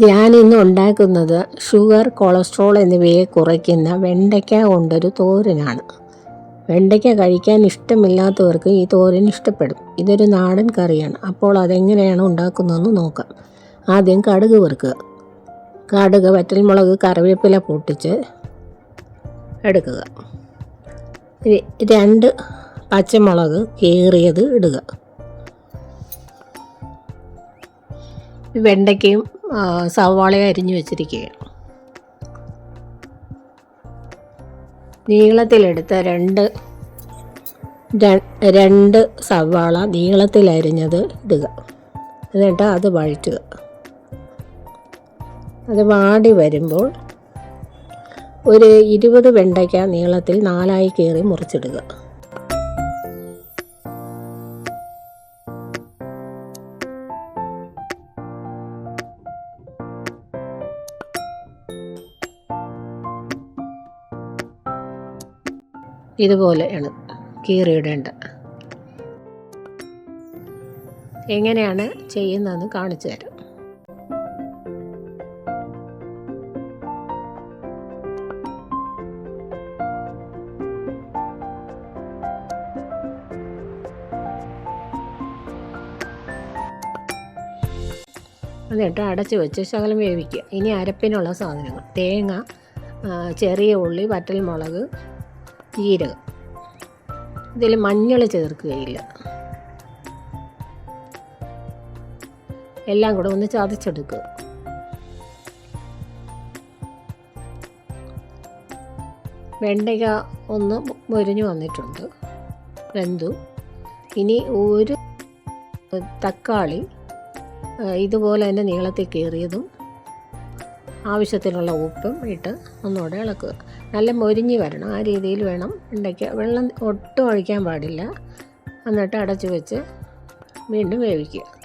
ഞാൻ ഇന്ന് ഉണ്ടാക്കുന്നത് ഷുഗർ കൊളസ്ട്രോൾ എന്നിവയെ കുറയ്ക്കുന്ന വെണ്ടയ്ക്ക കൊണ്ടൊരു തോരനാണ്. വെണ്ടയ്ക്ക കഴിക്കാൻ ഇഷ്ടമില്ലാത്തവർക്ക് ഈ തോരൻ ഇഷ്ടപ്പെടും. ഇതൊരു നാടൻ കറിയാണ്. അപ്പോൾ അതെങ്ങനെയാണ് ഉണ്ടാക്കുന്നതെന്ന് നോക്കാം. ആദ്യം കടുക് വറുക്കുക. കടുക് വറ്റൽമുളക് കറിവേപ്പില പൊട്ടിച്ച് എടുക്കുക. രണ്ട് പച്ചമുളക് കീറിയത് ഇടുക. വെണ്ടയ്ക്കയും സവാളയും അരിഞ്ഞു വെച്ചിരിക്കുക നീളത്തിലെടുത്ത രണ്ട് രണ്ട് സവാള നീളത്തിൽ അരിഞ്ഞത് ഇടുക. എന്നിട്ട് അത് വഴറ്റുക. അത് വാടി വരുമ്പോൾ ഒരു ഇരുപത് വെണ്ടയ്ക്ക നീളത്തിൽ നാലായി കീറി മുറിച്ചിടുക. ഇതുപോലെയാണ് കീറിയിടേണ്ടത്. എങ്ങനെയാണ് ചെയ്യുന്നതെന്ന് കാണിച്ചു തരാം. എന്നിട്ട് അടച്ച് വെച്ച് ശകലം വേവിക്കുക. ഇനി അരപ്പിനുള്ള സാധനങ്ങൾ. തേങ്ങ ചെറിയ ഉള്ളി വറ്റൽമുളക് ജീരകം. ഇതിൽ മഞ്ഞൾ ചേർക്കുകയില്ല. എല്ലാം കൂടെ ഒന്ന് ചതച്ചെടുക്കുക. വെണ്ടയ്ക്ക ഒന്ന് മൊരിഞ്ഞു വന്നിട്ടുണ്ട്. വെന്തു. ഇനി ഒരു തക്കാളി ഇതുപോലെ തന്നെ നീളത്തിൽ കീറിയതും ആവശ്യത്തിനുള്ള ഉപ്പും ഇട്ട് ഒന്നുകൂടെ ഇളക്കുക. നല്ല മൊരിഞ്ഞ് വരണം. ആ രീതിയിൽ വേണം വെണ്ടയ്ക്ക വെള്ളം ഒട്ടും ഒഴിക്കാൻ പാടില്ല. എന്നിട്ട് അടച്ചു വെച്ച് വീണ്ടും വേവിക്കുക.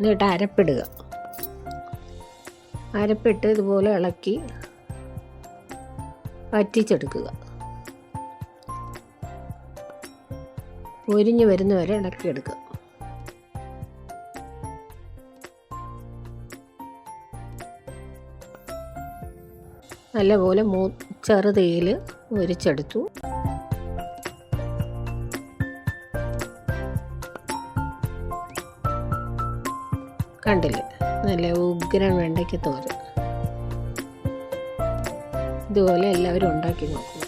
എന്നിട്ട് അരപ്പിടുക. അരപ്പിട്ട് ഇതുപോലെ ഇളക്കി വറ്റിച്ചെടുക്കുക. പൊരിഞ്ഞ് വരുന്നവരെ ഇളക്കിയെടുക്കുക. നല്ലപോലെ മൂ ചെറുതേൽ ഒരിച്ചെടുത്തു കണ്ടില്ലേ? നല്ല ഉഗ്രൻ വെണ്ടയ്ക്ക് തോരൻ. ഇതുപോലെ എല്ലാവരും ഉണ്ടാക്കി നോക്കും